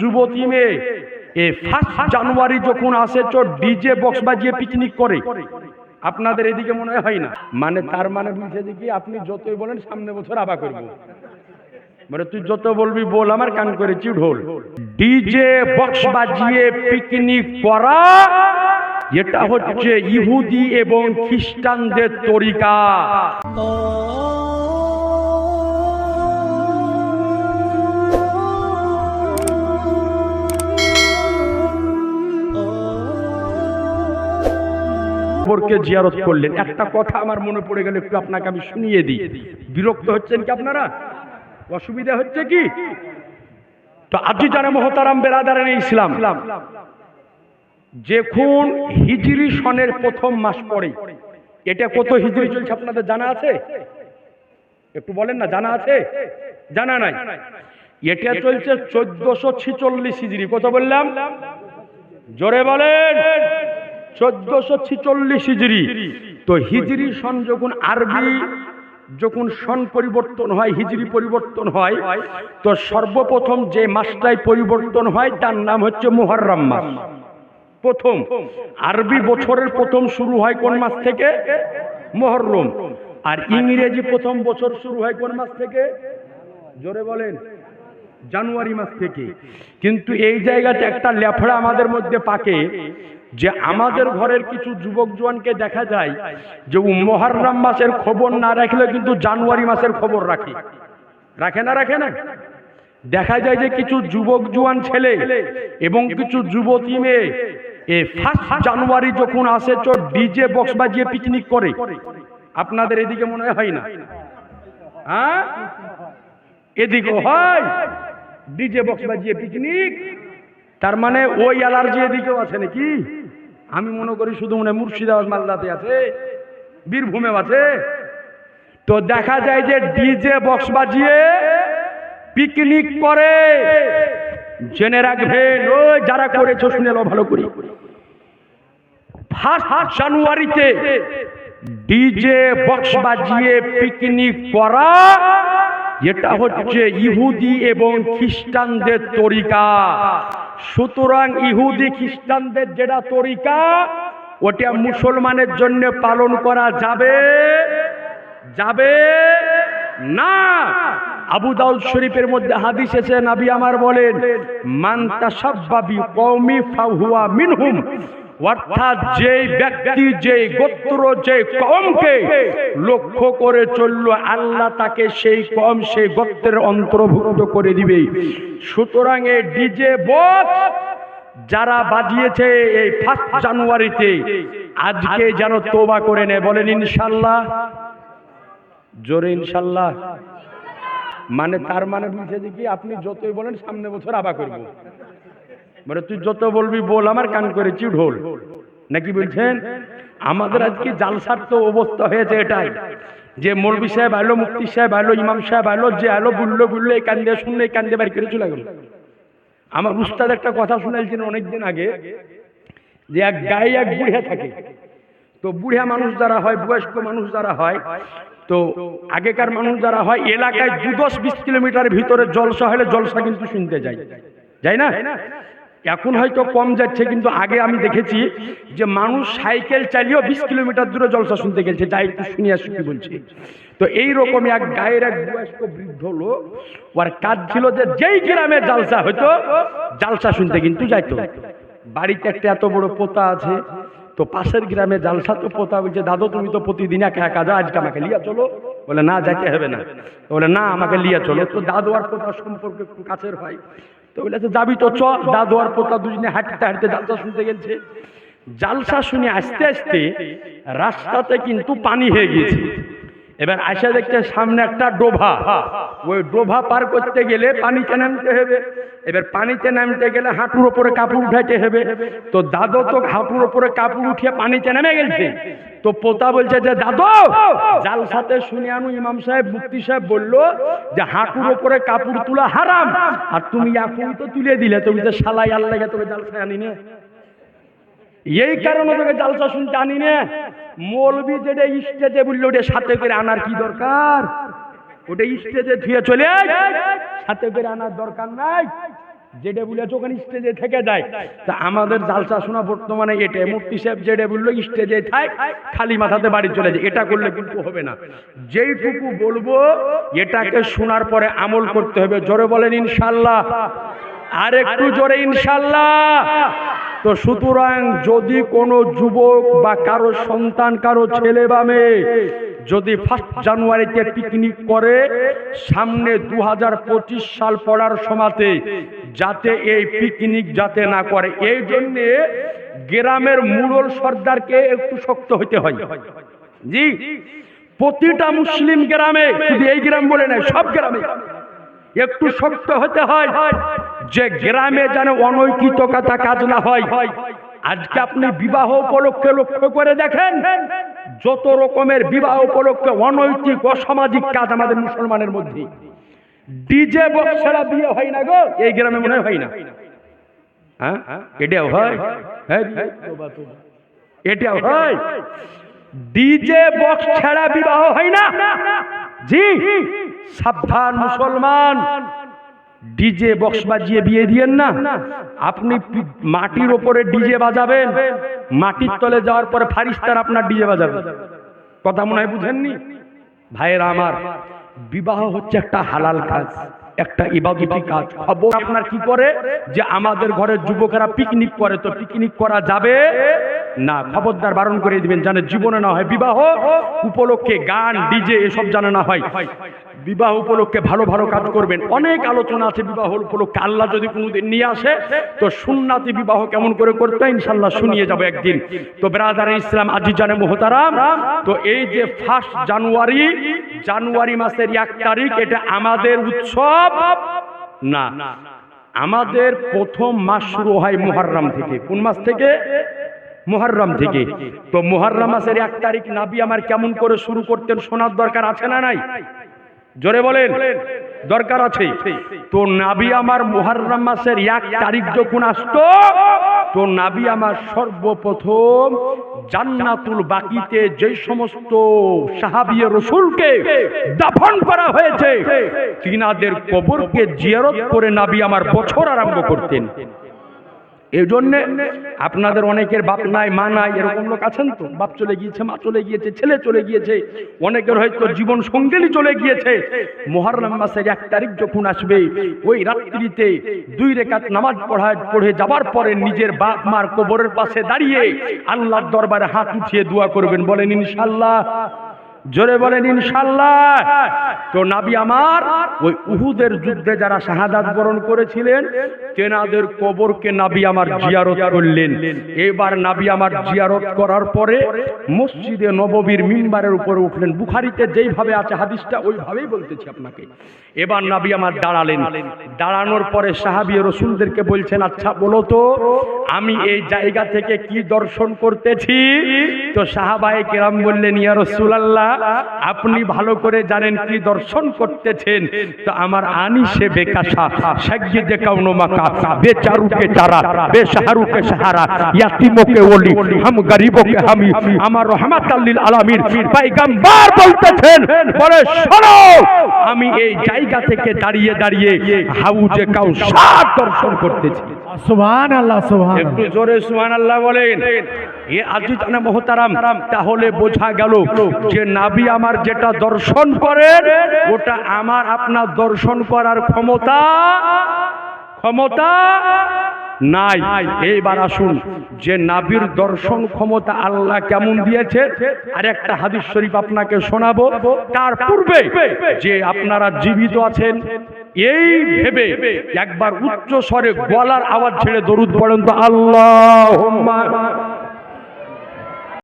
যুবতী মেয়ে, এ first January যখন আসে তো ডিজে বক্স বাজিয়ে পিকনিক করে। আপনাদের এদিকে মনে হয় না? মানে তার মানে বুঝে দেখি আপনি যতই বলেন সামনে বছর আবার করব। মানে তুই যত বলবি বল, আমার কান করেছি ঢোল ডিজে বক্স বাজিয়ে পিকনিক করা, এটা হচ্ছে ইহুদি এবং খ্রিস্টানদের তরিকা। কবরকে জিয়ারত করলেন। একটা কথা আমার মনে পড়ে গেল, একটু আপনাকে আমি শুনিয়ে দিই। বিরক্ত হচ্ছেন কি আপনারা? অসুবিধা হচ্ছে কি? তো আজি জানে মহতারাম বেরাদারেন ইসলাম যখন হিজরি সনের প্রথম মাস পরে। এটা কত হিজরি চলছে আপনাদের জানা আছে? একটু বলেন না, জানা আছে? জানা নাই। এটা চলছে চোদ্দশো ছিচল্লিশ হিজরি। কত বললাম? জোরে বলেন। চোদ্দশো ছিচল্লিশ হিজড়ি তো হিজড়ি সন যখন আরবি, যখন সন পরিবর্তন হয় হিজড়ি পরিবর্তন হয়, তো সর্বপ্রথম যে মাসটাই পরিবর্তন হয়, তার নাম হচ্ছে মুহররম মাস। প্রথম, আরবি বছরের প্রথম শুরু হয় কোন মাস থেকে? মুহররম। আর ইংরেজি প্রথম বছর শুরু হয় কোন মাস থেকে? জোরে বলেন। জানুয়ারি মাস থেকে। কিন্তু এই জায়গাতে একটা লেফড়া আমাদের মধ্যে পাকে যে আমাদের ঘরের কিছু যুবক জোয়ানকে দেখা যায় যে মহারম মাসের খবর না রাখলে কিন্তু জানুয়ারি মাসের খবর রাখে। রাখে না রাখে না? দেখা যায় যে কিছু যুবক জোয়ান ছেলে এবং কিছু যুবতী মেয়ে এ ফার্স্ট জানুয়ারি যখন আসে তো ডিজে বক্স বাজিয়ে পিকনিক করে। আপনাদের এদিকে মনে হয় না? হ্যাঁ? এদিকে হয়। ডিজে বক্স বাজিয়ে পিকনিক তার মানে ওই অ্যালার্জি এদিকেও আছে নাকি? আমি মনে করি শুধু মনে মুর্শিদাবাদ মালদাতে আছে বীরভূমে আছে। তো দেখা যায় যে ডিজে বক্স বাজিয়ে পিকনিক করে। জেনে রাখবেন ওই যারা করেছ শুনে লো ভালো করে। ফার্স্ট জানুয়ারিতে ডিজে বক্স বাজিয়ে পিকনিক করা এটা হচ্ছে ইহুদি এবং খ্রিস্টানদের তরিকা। সুতরাং ইহুদি খ্রিস্টানদের যেটা তরিকা, ওটা মুসলমানের জন্য পালন করা যাবে যাবে না। আবু দাউদ শরীফের মধ্যে হাদিস এসে নাবি আমার বলেন, মান তাসাব্বাবি কওমি ফাহুয়া মিনহুম। অর্থাৎ যে ব্যক্তি যে গোত্র যে কমকে লক্ষ্য করে চলল, আল্লাহ তাকে সেই কম সেই গোত্রের অন্তর্ভুক্ত করে দিবে। সুতরাং এই ডিজে বক্স যারা বাজিয়েছে এই ফার্স্ট জানুয়ারিতে, আজকে যেন তোবা করে নেয়। বলেন, ইনশাল্লাহ। জোরে, ইনশাল্লাহ। মানে তার মানে বুঝে দেখি আপনি যতই বলেন, সামনে বছর আবার করব। মানে তুই যত বলবি বল, আমার কান করেছি ঢোল নাকি বলছেন, আমাদের আজকে জালসার তো অবস্থা হয়েছে এটাই। যে মৌলবি সাহেব আলো মুক্তি সাহেব আলো, ইমাম সাহেব আলো, যে আলো বুললো বুললো, এই কান্দে শুনলে এই কান্দে বাইর করে চলে গেল। আমার উস্তাদ একটা কথা শুনাইছেন অনেকদিন আগে, যে এক গায়ে এক বুড়িয়া থাকে। তো বুড়িয়া মানুষ যারা হয়, বয়স্ক মানুষ যারা হয়, তো আগেকার মানুষ যারা হয়, এলাকায় দু দশ বিশ কিলোমিটার ভিতরে জলসা হলে জলসা কিন্তু শুনতে যায়। যাই না? এখন হয়তো কম যাচ্ছে, কিন্তু আগে আমি দেখেছি যে মানুষ সাইকেল চালিয়েও বিশ কিলোমিটার দূরে জলসা শুনতে গেছে যাই একটু শুনি আসি কি বলছি। তো এই রকম এক গায়ের এক বয়স্ক বৃদ্ধ লোক, ওর কাজ ছিল যে যেই গ্রামে জালসা হতো জালসা শুনতে কিন্তু যাইতো। বাড়িতে একটা এত বড় পোতা আছে, তো পাশের গ্রামে জালসা তো পোতা বলছে, দাদু, তুমি তো প্রতিদিন একা একা যাও, আজকে আমাকে লিয়া চলো। বলে, না, যাইতে হবে না। বলে, না, আমাকে লিয়া চলো। তো দাদু আর পোতা সম্পর্কে কাছের ভাই। তো বলেছে যাবি তো, চ। দাদু আর পোতা দুজনে হাঁটতে হাঁটতে জালসা শুনতে গেছে। জালসা শুনে আস্তে আস্তে রাস্তাতে কিন্তু পানি হয়ে গিয়েছে। এবার আসা দেখতে সামনে একটা ডোভা। ওই ডোভা পার করতে গেলে পানিতে নামতে হবে। এবার পানিতে নামতে গেলে হাঁটুর ওপরে কাপড় উঠাইতে হবে। তো দাদু তো হাঁটুর ওপরে কাপড় উঠিয়ে পানিতে নেমে গেছে। তো পোতা বলছে যে, দাদু, জাল সাথে শুনে আনু। ইমাম সাহেব মুক্তি সাহেব বলল যে, হাঁটুর ওপরে কাপড় তোলা হারাম। আর তুমি এখন তো তুলে দিলে। তুমি তো সালাই আল্লাহ তোকে জালসায় আনি এই কারণে তোকে জালসা শুনতে আনি না। মৌলবি যেটা স্টেজে বলল ওটা সাথে করে আনার কি দরকার? ওটা স্টেজে ধুয়ে চলে সাথে করে আনার দরকার নাই। যেটা বলেছে ওখানে স্টেজে থেকে যায়। তা আমাদের জালসা শোনা বর্তমানে এটা। মুফতি সাহেব যেটা বলল, স্টেজে থাক, খালি মাথাতে বাড়ি চলে যায়। এটা করলে কিন্তু হবে না। যেইটুকু বলব, এটাকে শোনার পরে আমল করতে হবে। জোরে বলেন ইনশাল্লাহ। আর একটু জোরে ইনশাল্লাহ। তো সুতরাং যদি কোনো যুবক বা কারও সন্তান, কারও ছেলে বা মেয়ে যদি ফার্স্ট জানুয়ারিতে পিকনিক করে, সামনে দু হাজার পঁচিশ সাল পড়ার সমাতে যাতে এই পিকনিক যাতে না করে, এই জন্যে গ্রামের মুরল সর্দারকে একটু শক্ত হতে হয়। জি, প্রতিটা মুসলিম গ্রামে, শুধু এই গ্রাম বলে নয়, সব গ্রামে। একটু শক্ত হতে হয় যে গ্রামে যেন অনৈতিকতা কাজ না হয়। আজকে আপনি বিবাহ উপলক্ষে লক্ষ্য করে দেখেন, যত রকমের বিবাহ উপলক্ষে অনৈতিক, অসামাজিক কাজ আমাদের মুসলমানের মধ্যে। ডিজে বক্স ছাড়া বিয়ে হয় না গো, এই গ্রামে মনে হয় না। হ্যাঁ? এটাও হয়? হ্যাঁ এটাও হয়। ডিজে বক্স ছাড়া বিবাহ হয় না। জি, সাবধান মুসলমান। ডিজে বক্স বাজিয়ে বিয়ে দিয়েন না। আপনি মাটির ওপরে ডিজে বাজাবেন। মাটির তলে যাওয়ার পরে ফারিস্তার আপনার ডিজে বাজাবে। কথা মনে হয় বুঝেননি? ভাইয়েরা আমার, বিবাহ হচ্ছে একটা হালাল কাজ, একটা ইবাদতি কাজ। খবর আপনার কি করে? যে আমাদের ঘরের যুবকেরা পিকনিক করে, তো পিকনিক করা যাবে না, খবরদার বারণ করে দিবেন জানে জীবনে না হয়। বিবাহ উপলক্ষে গান, ডিজে এসব জানে না হয়। বিবাহ উপলক্ষে ভালো ভালো কাজ করবেন। অনেক আলোচনা আছে বিবাহ উপলক্ষে। আল্লাহ যদি কোনোদিন নিয়ে আসে, তো সুন্নাতি বিবাহ কেমন করে করতে ইনশাল্লাহ শুনিয়ে যাবে একদিন। তো বেরাদার ইসলাম আজি জানে মোহতারাম, তো এই যে ফার্স্ট জানুয়ারি জানুয়ারি মাসের এক তারিখ, এটা আমাদের উৎসব? না। আমাদের প্রথম মাস শুরু হয় মুহররম থেকে। কোন মাস থেকে? মুহররম থেকে। তো মুহররম মাসের এক তারিখ নাবি আমার কেমন করে শুরু করতেন শোনার দরকার আছে না নাই? জোরে বলেন। দরকার আছে। তো নাবি আমার মুহররম মাসের এক তারিখ যখন আসতো তো নাবি আমার সর্বপ্রথম জান্নাতুল বাকিতে যে সমস্ত সাহাবিয়ে রসুলকে দাফন করা হয়েছে তিনাদের কবরকে জিয়ারত করে নাবি আমার বছর আরম্ভ করতেন। এই জন্যে আপনাদের অনেকের বাপ নাই, মা নাই, এরকম লোক আছেন তো? বাপ চলে গিয়েছে, মা চলে গিয়েছে, ছেলে চলে গিয়েছে, অনেকের হয়তো জীবন সঙ্গিনী চলে গিয়েছে। মহারম মাসের এক তারিখ যখন আসবে, ওই রাত্রিতে দুই রেখাত নামাজ পড়ায় পড়ে যাবার পরে নিজের বাপ মার কবরের পাশে দাঁড়িয়ে আল্লাহর দরবারে হাত উঠিয়ে দোয়া করবেন। বলেন ইনশাল্লাহ জোরে বলেন ইনশাল্লাহ তো নাবি আমার, ওই উহুদের যুদ্ধে যারা শাহাদাত বরণ করেছিলেন, তেনাদের কবরকে নাবি আমার জিয়ারত করলেন। এবার নাবি আমার জিয়ারত করার পরে মসজিদে নববীর মিম্বারের উপরে উঠলেন। বুখারিতে যেইভাবে আছে হাদিসটা, ওইভাবেই বলতেছি আপনাকে। এবার নাবি আমার দাঁড়ালেন। দাঁড়ানোর পরে সাহাবি রসুলদেরকে বলছেন আচ্ছা বলো তো, আমি এই জায়গা থেকে কি দর্শন করতেছি? তো সাহাবায়ে কেরাম বললেন, ইয়া রসুলাল্লাহ আপনি ভালো করে জানেন কি দর্শন করতেছেন। তো আমার আনি সে বেকাশা সাজ্ঞে কাউনো মাকা বেচারুকে চারা বেসাহারুকে সাহারা ইয়াতিমকে ওলি হাম গরিবকে হামি আমার রহমাত আল্লিল আলামিন পয়গম্বর বলতেছেন বলে শোনো আমি এই জায়গা থেকে দাঁড়িয়ে দাঁড়িয়ে হাউজে কাউসার দর্শন করতেছি। সুবহান আল্লাহ সুবহান একটু জোরে সুহান আল্লাহ বলেন। এ আজিজ আনা মহতারাম তাহলে বোঝা গেল যে নাবি আমার যেটা দর্শন করেন ওটা আমার আপনার দর্শন করার ক্ষমতা ক্ষমতা নাই। এইবার আসুন, যে নাবির দর্শন ক্ষমতা আল্লাহ কেমন দিয়েছে আর একটা হাদিস শরীফ আপনাকে শোনাবো। তার পূর্বে যে আপনারা জীবিত আছেন, এই ভেবে একবার উচ্চ স্বরে গলার আওয়াজ ছেড়ে দরুদ পড়েন তো আল্লাহ